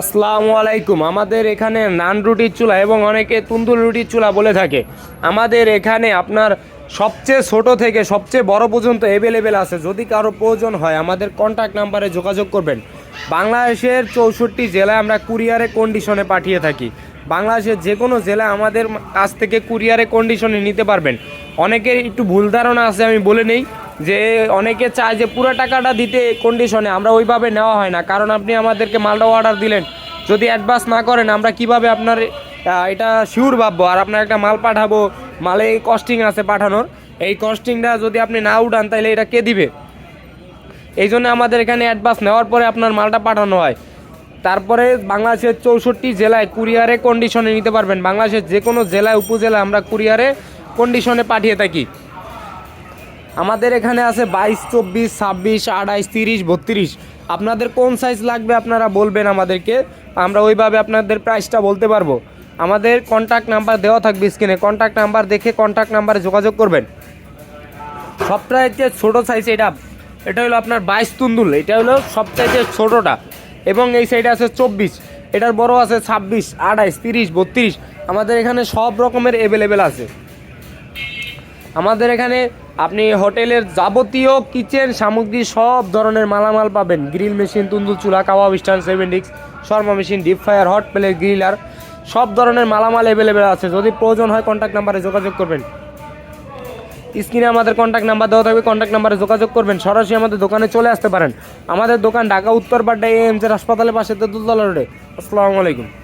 আসসালামু আলাইকুম। আমাদের এখানে নান রুটির চুলা এবং অনেকে তুন্দুর রুটির চুলা বলে থাকে। আমাদের এখানে আপনার সবচেয়ে ছোট থেকে সবচেয়ে বড় পর্যন্ত অ্যাভেলেবেল আছে। যদি কারও প্রয়োজন হয়, আমাদের কন্ট্যাক্ট নাম্বারে যোগাযোগ করবেন। বাংলাদেশের চৌষট্টি জেলায় আমরা কুরিয়ারে কন্ডিশনে পাঠিয়ে থাকি। বাংলাদেশের যে কোনো জেলায় আমাদের কাছ থেকে কুরিয়ারে কন্ডিশনে নিতে পারবেন। অনেকের একটু ভুল ধারণা আছে, আমি বলে নেই। যে অনেকে চায় যে পুরো টাকাটা দিতে কন্ডিশনে আমরা ওইভাবে নেওয়া হয় না। কারণ আপনি আমাদেরকে মালটা অর্ডার দিলেন। যদি অ্যাডভান্স না করেন, আমরা কীভাবে আপনার এটা শিওর ভাববো? আর আপনার একটা মাল পাঠাবো, মালে কস্টিং আছে পাঠানোর। এই কস্টিংটা যদি আপনি না উঠান, তাহলে এটা কে দিবে? এই জন্য আমাদের এখানে অ্যাডভান্স নেওয়ার পরে আপনার মালটা পাঠানো হয়। তারপরে বাংলাদেশের চৌষট্টি জেলায় কুরিয়ারে কন্ডিশনে নিতে পারবেন। বাংলাদেশের যে কোনো জেলায়, উপজেলায় আমরা কুরিয়ারে কন্ডিশনে পাঠিয়ে থাকি। আমাদের এখানে আছে বাইশ, চব্বিশ, ছাব্বিশ, আঠাইশ, তিরিশ, বত্রিশ। আপনাদের কোন সাইজ লাগবে আপনারা বলবেন আমাদেরকে। আমরা ওইভাবে আপনাদের প্রাইসটা বলতে পারব। আমাদের কন্ট্যাক্ট নাম্বার দেওয়া থাকবে স্ক্রিনে কন্ট্যাক্ট নাম্বার দেখে কন্ট্যাক্ট নাম্বারে যোগাযোগ করবেন। সবচাইতে ছোটো সাইজ এটা। এটা হলো আপনার বাইশ তুন্দুল। এটা হলো সবচাইতে ছোটোটা। এবং এই সাইডে আছে চব্বিশ। এটার বড় আছে ছাব্বিশ, আঠাইশ, তিরিশ, বত্রিশ। আমাদের এখানে সব রকমের অ্যাভেলেবেল আছে। আমাদের এখানে আপনি হোটেলের যাবতীয় কিচেন সামগ্রী সব ধরনের মালামাল পাবেন। গ্রিল মেশিন, তুন্দুল চুলা, কাবাব, স্ট্যান্ড, সেভেন ডিক্স Sharma machine, deep fryer hot plate, griller, সব ধরনের মালামাল অ্যাভেলেবেল আছে। যদি প্রয়োজন হয় কন্ট্যাক্ট নাম্বারে যোগাযোগ করবেন। স্ক্রিনে আমাদের কন্ট্যাক্ট নাম্বার দেওয়া থাকবে কন্ট্যাক্ট নাম্বারে যোগাযোগ করবেন। সরাসরি আমাদের দোকানে চলে আসতে পারেন। আমাদের দোকান ঢাকা উত্তর বাড্ডা এ এম জের হাসপাতালের পাশে, তেঁতুলতলা রোডে। আসসালামু আলাইকুম।